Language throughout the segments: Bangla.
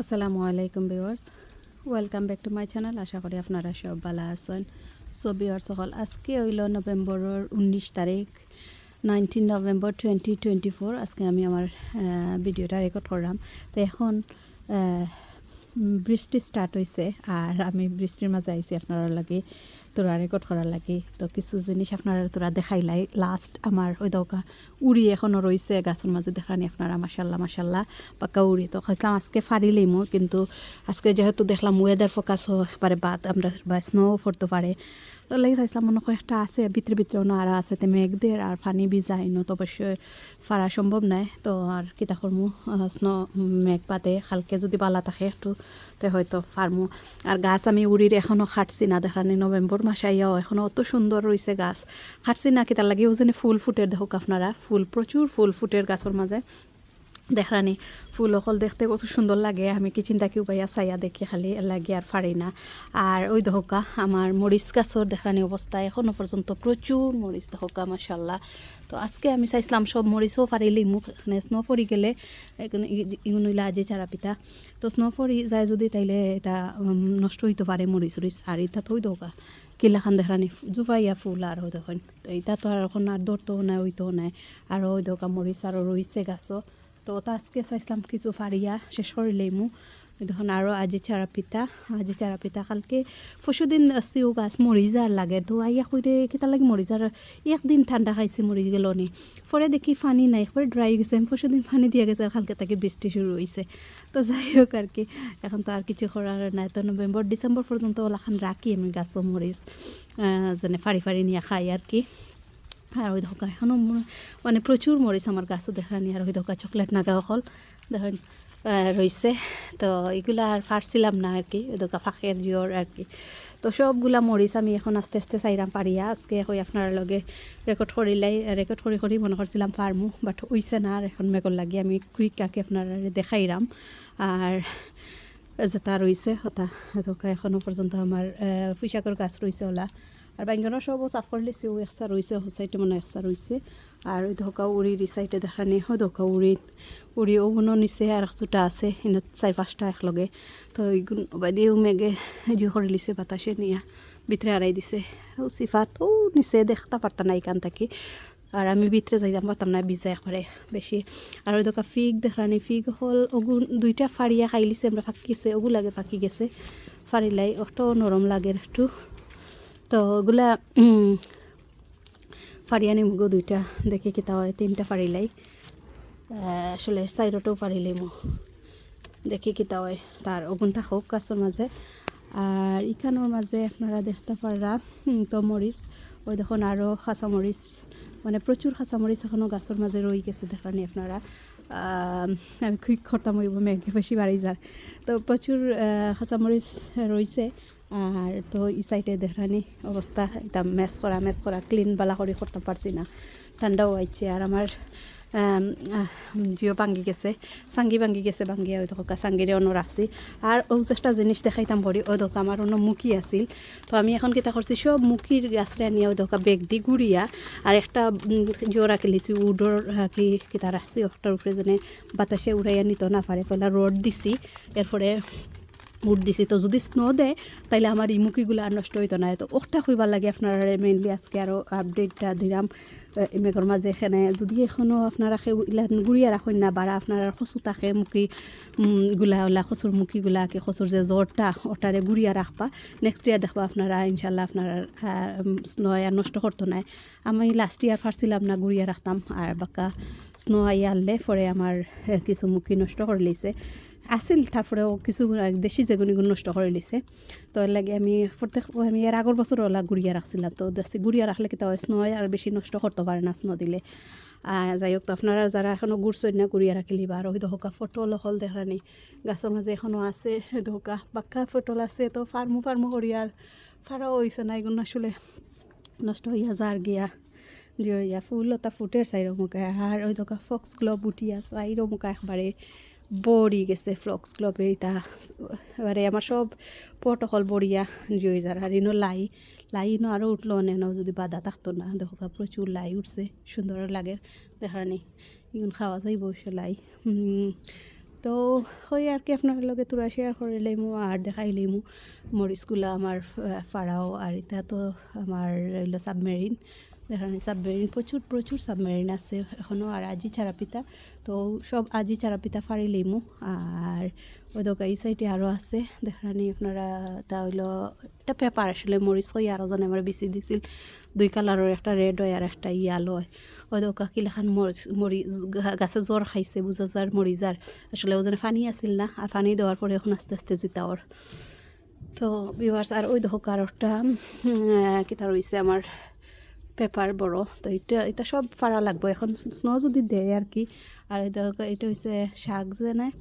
আসসালামু আলাইকুম viewers welcome back to my channel আশা করি আপনারা সব ভালো আছেন। সো বিওয়ার্স সকল, আজকে হইল নভেম্বরের উনিশ তারিখ nineteen November twenty twenty four আজকে আমি আমার ভিডিওটা রেকর্ড করলাম। তো এখন বৃষ্টি স্টার্ট হয়েছে আর আমি বৃষ্টির মাঝে আইছি আপনারা লাগে তোরা রেকর্ড করার লাগে। তো কিছু জিনিস আপনারা তোরা দেখাইলাই লাস্ট আমার ওই দৌকা উড়ি এখনও রয়েছে গাছের মাঝে দেখানি আপনারা মাসাল্লাহ মাসাল্লাহ পাকা উড়ি তো খাইছিলাম, আজকে ফারিলেই মো কিন্তু আজকে যেহেতু দেখলাম ওয়েদার ফোকাস একবারে বাদ আমরা বা স্নো পড়তে পারে তো লেগে চাইছিলাম মনে একটা আছে ভিতরে ভিতরে না আর আছে তে মেঘ দিয়ে আর পানি ভিজাই তো অবশ্যই ফারা সম্ভব নাই। তো আর কিতা করমু স্নো মেঘ পাতে হালকে যদি বালা থাকে একটু তে হয়তো ফার্মু আর গাছ আমি উড়ির এখনও খাটছি না দেখানি নভেম্বর মাসে আইয়াও এখনও অত সুন্দর রয়েছে গাছ। খাটছি না কি তার লাগে ওজনে ফুল ফুটের দেখুক আপনারা ফুল প্রচুর ফুল ফুটের গাছের মাঝে দেখানি ফুল অকল দেখতে কত সুন্দর লাগে। আমি কি চিন্তা কি উপায়া চাইয়া দেখি, খালি লাগে আর পারি না। আর ওই দহকা আমার মরিচ গাছর দেখানি অবস্থা। এখনও পর্যন্ত প্রচুর মরিচ দহকা মাসাল্লাহ তো আজকে আমি চাইছিলাম সব মরিচও পারিলি মুখ এখানে স্নো পরি গেলে ইগুনইলা আজি চারা পিঠা। তো স্নো পরি যায় যদি তাইলে এটা নষ্ট হইতে পারে মরিচ উরিচ আর এটা থই দোকা কিলাখান দেখানি জুফাইয়া ফুল আর হয় দেখুন। তো এটা তো আর এখন আর দৌড়তেও নাই ওইতেও নাই। আর ওই দোকা মরিচ আরও রইছে গাছও। তো আজকে চাইছিলাম কিছু ফারিয়া শেষ করিলেই মু দেখুন আরও আজি চারা পিঠা আজি চারা পিঠা কালকে পরশুদিন আসিও গাছ মরি যার লাগে। তো আইয়া কইরে কেটা লাগে মরি যার একদিন ঠান্ডা খাইছে মরি গেল নি পরে দেখি পানি নাই পরে ড্রাই গেছে। আমি পরশুদিন পানি দিয়ে গেছে আর কালকে তাকে বৃষ্টি শুরু হয়েছে তো যাই হোক আর কি, এখন তো আর কিছু করার নাই। তো নভেম্বর ডিসেম্বর পর্যন্ত ওলাখান রাখি আমি গাছ মরিচ যেনে ফাড়ি ফাড়ি নিয়ে খাই আর কি। আর ওই ধোকা এখনও মোৰ- মানে প্রচুর মরিচ আমার গাছও দেখানি আর ওই ধোকা চকলেট নাগা হল দেখেন রইছে। তো এগুলা আর পারছিলাম না আর কি, ওই ধোকা ফাঁকের জিওর আর কি। তো সবগুলা মরিচ আমি এখন আস্তে আস্তে চাইরাম পারিয়া আজকে হই আপনার লগে রেকর্ড করিলাই রেকর্ড করি করি মনে করছিলাম পারমু বাট হইছে না, আর এখন মেঘর লাগি আমি কুইকাকে আপনার দেখাইরাম। আর যেটা রয়েছে হতা, ধোকা এখনও পর্যন্ত আমার পুঁইশাকর গাছ রয়েছে ওলা। আর বাইঙ্গনের সবও চাফ করলে সেও একসা রয়েছে সাইডে মানে একসা রয়েছে আর ওই ধোকা উড়ির এই সাইডে দেখানি হয় ধোকা উড়ি উড়ি ওগুলো নিচে আর একজোটা আছে ইনত চার পাঁচটা একলগে। তো এইগুন বাইদিও মেঘে জু করে লিছে, বাতাসে নিয়া, ভিতরে আড়াই দিছে। ও সিফাত, ও নিচে দেখতে পারতাম না এখান থেকে আর আমি ভিতরে যাইতাম পারতাম না বিজা করে বেশি আর ওই দোকা ফিগ দেখানি ফিগ হল, ওগুন দুইটা ফাড়িয়া খাইলিছে আমরা ফাঁকিছে ওগু লাগে ফাঁকি গেছে। ফাড়িলাই অত নরম লাগে একটু। তো ওগুলা উম, ফাড়িয়া নিমগো দুইটা দেখি কিতা হয় তিনটা ফাড়িলাই আসলে সাইডতেও ফাড়িলাই মো দেখি কিতা হয় তার ওগুন থাকুক গাছের মাঝে আর ইখানোর মাঝে আপনারা দেখতে পারা তো মরিচ ওই দেখুন আরও খাঁচা মরিচ মানে প্রচুর খাঁচা মরিচ এখনও গাছের মাঝে রয়ে গেছে দেখানি আপনারা। আম, খুব খরতাম হইব মেঘে বেশি বাড়ি যার। তো প্রচুর খাঁচা মরিচ রয়েছে। আর তো ই সাইডে দেখানি অবস্থা এটা মেস করা মেস করা ক্লিন বালা করে করতে পারছি না। ঠান্ডাও আইছে আর আমার জিও ভাঙ্গি গেছে, সাঙ্গি ভাঙ্গি গেছে, ভাঙ্গি ওই দোকা সাঙ্গিরে অন্য রাখছি। আর ও একটা জিনিস দেখাইতাম পরি, ওই দোকা আমার অন্য মুখি আছিল। তো আমি এখন কিতা করছি, সব মুখির গাছরে নিয়ে ওই দোকা বেগ দি গুড়িয়া আর একটা জিও রাখি লিছি, উডর কি কিতা রাখছি, ওটার উপরে যেনে বাতাসে উড়াইয়া নিত না পারে পয়লা রড দিছি। এরপরে উঠ দিছি। তো যদি স্নো দেয় তাইলে আমার এই মুখিগুলো আর নষ্ট হইতো না। তো ওটা হইবার লাগে আপনারা মেইনলি আজকে আরও আপডেটটা দিলাম। মেঘর মাঝে এখানে। যদি এখনও আপনারা ইলান গুড়িয়া রাখেন না বারা আপনারা খসু থাকে মুখি গুলা ওলা খসুর মুখিগুলা কি খসুর যে জ্বরটা, ওটারে গুড়িয়া রাখবা। নেক্সট ইয়ার দেখবা আপনারা ইনশাল্লাহ আপনারা স্নো আর নষ্ট করতো নাই আমি লাস্ট ইয়ার ফারছিলাম না গুড়িয়া রাখতাম। আর বাকা স্নো আইয়া আনলে পরে আমার কিছু মুখি নষ্ট করে লইছে। আছিল, তারপরেও কিছু দেশি যেগুনিগুলো নষ্ট করে লিছে তো এর লাগে আমি প্রত্যেক আমি এর আগর বছর ওলা গুড়িয়া রাখছিলাম তো দেশি গুড়িয়া রাখলে কি হয় স্নো আর বেশি নষ্ট করতে পারে না স্নো দিলে যাই হোক তো আপনারা যারা এখনও গুড়ছই না গুড়িয়া রাখিলি বা আর ওই দহকা ফটল হল দেখানি গাছের মাঝে এখনও আছে দহকা বাক্কা ফটল আছে, তো ফার্মু ফার্মু করি আর ফারাও হয়েছে না এগুলো আসলে নষ্ট হইয়া যার গিয়া। ইয়া ফুল ওটা ফুটের সাইড মুখে আর ওই দোকা ফক্স গ্লোব উঠিয়া সাইড মুখা একবারে বড়ি গেছে ফ্লক্স গ্লোবে এটা এবারে আমার সব পটকল বড়িয়া জয় যার আর ইনো লাই লাই ইনো আরও উঠল অনেক যদি বাধা থাকতো না। দেখো প্রচুর লাই উঠছে সুন্দর লাগে দেখার নেই। ইগুন খাওয়া যাইব সে লাই তো হই আর কি আপনার লগে তোরা শেয়ার করে লইমু আর দেখাই লইমু। মরিচগুলা আমার আহ, ফাড়াও আর এটা তো আমার রইল সাবমেরিন দেখানি সাবমেরিন প্রচুর প্রচুর সাবমেরিন আছে এখনও আর আজি চারা তো সব আজি চারা পিতা ফাড়ি লইমু আর ওই দোকা এই সাইডে আরও আছে। দেখানি আপনারা, তা হইল, এটা পেপার আসলে, মরিচ হই আরও জনে আমার বেশি দিছিল। দুই কালারের একটা রেড হয় আর একটা ইয়ালো হয়। ওই দোকা কিলাখান মরিচ মরিচ গাছে জ্বর খাইছে, বুঝা যার মরিজার আসলে ওজনে পানি আছিল না, আর পানি দেওয়ার পরে এখন আস্তে আস্তে জিতা ওর। তো ভিউয়ার্স আর ওই দেখো কারোরটা কিতা রয়েছে আমার পেপার বড়। তো এটা এটা সব ফাড়া লাগবে। এখন স্নো যদি দেয় আর কি। আর এটা এটা হচ্ছে শাক যে নাই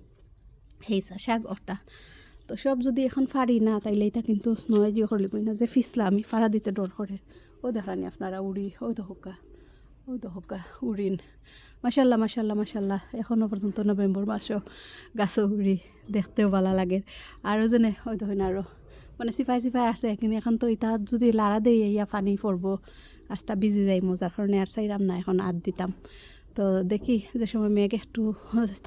সেইসা শাক ওটা তো সব যদি এখন ফাড়ি না, তাইলে এটা কিন্তু স্নোয় যে করলিব না যে ফিসলা আমি ফাড়া দিতে ডর করে ও দেখানি আপনারা উড়ি ওই দহকা। ওই দহকা উড়িন মাসাল্লাহ মাসাল্লাহ মাসাল্লাহ এখনও পর্যন্ত নভেম্বর মাসও গাছও উড়ি দেখতেও ভালো লাগে। আরও যেনে ওই দেখুন আরও মানে সিফাই সিফাই আছে, কিন্তু এখন তো ইটা যদি লাড়া দেই ইয়া পানি পড়ব আস্তা বিজি যাই যার কারণে আর চাইরাম না এখন আদ দিতাম। তো দেখি যে সময় মেঘ একটু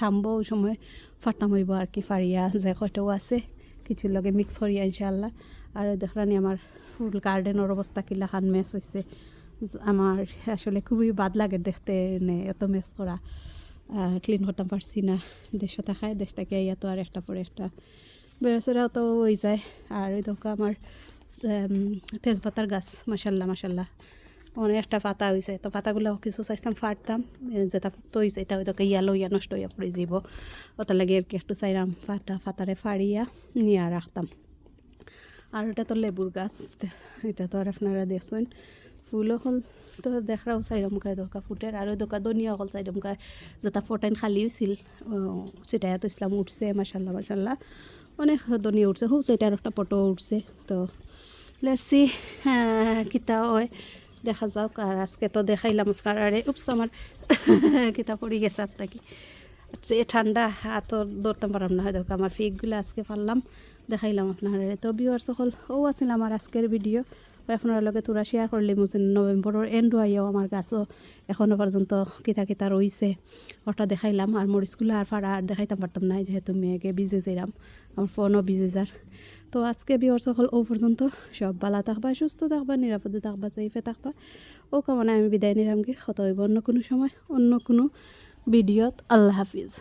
থামবো, ওই সময় ফাটাম হইব আর কি ফারিয়া যে কয়টাও আছে কিছু লগে মিক্স করিয়া ইনশাল্লাহ আর দেখলানি আমার ফুল গার্ডেনের অবস্থা কিলা খান মেস হয়েছে আমার আসলে খুবই বাদ লাগে দেখতে, নে এত মেস করা ক্লিন করতাম পারছি না দেশও থাকায় দেশ ইয়া তো আর একটা পরে একটা। বেড়াচেরাও তো ওই যায়। আর ওই দোকা আমার তেজপাতার গাছ মাসাল্লাহ মাসাল্লাহ অনেক একটা পাতা হয়েছে তো পাতাগুলো কিছু চাইছিলাম, ফাটতাম যেটা তৈছে এটা হয়তো ইয়ালো ইয়া নষ্ট হইয়া পড়ে যাব ওটা লাগে আর কি একটু চাইলাম ফাটা ফাতারে ফাড়িয়া নিয়ে রাখতাম। আর এটা তো লেবুর গাছ এটা তো আর আপনারা দেখছেন। ফুলও হল, তো দেখাও চাইরম খাই দোকা ফুটের। আর দোকা দনিয়া অকল চাইরম খাই যেটা ফটাইন খালি হয়েছিল সেটাই তো ইসলাম উঠছে মাসাল্লাহ মাসাল্লাহ অনেক দনি উঠছে। হোক এটার একটা ফটো উঠছে। তো লেসি কিতা হয়, দেখা যাওক আর আজকে তো দেখাইলাম আপনার আরে উপস আমার কিতা পড়ি গেছে আচ্ছা এ ঠান্ডা হাত ধরতে পারলাম না। হয়তো আমার ফিকগুলো আজকে পারলাম। দেখাইলাম আপনার তো বিওয়ার সকল, ও আছিল আমার আজকের ভিডিও আপনার লগে তোরা শেয়ার করলে মুঝে নভেম্বরের এন্ড আইও আমার গাছও এখনও পর্যন্ত কিতা কিতা রইছে ওটা দেখাইলাম আর মরিচগুলো আর ফাড়া আর দেখাইতাম পারতাম না যেহেতু মেয়েকে বিজে যাইলাম আমার ফোনও বিজে যার তো আজকে বিওর সকল ও পর্যন্ত সব ভালো থাকবা, সুস্থ থাকবা নিরাপদে থাকবা সেফে থাকবা। ও কামনা আমি বিদায় নিলামকে কত হইব অন্য কোনো সময়, অন্য কোনো ভিডিওত আল্লাহ হাফিজ।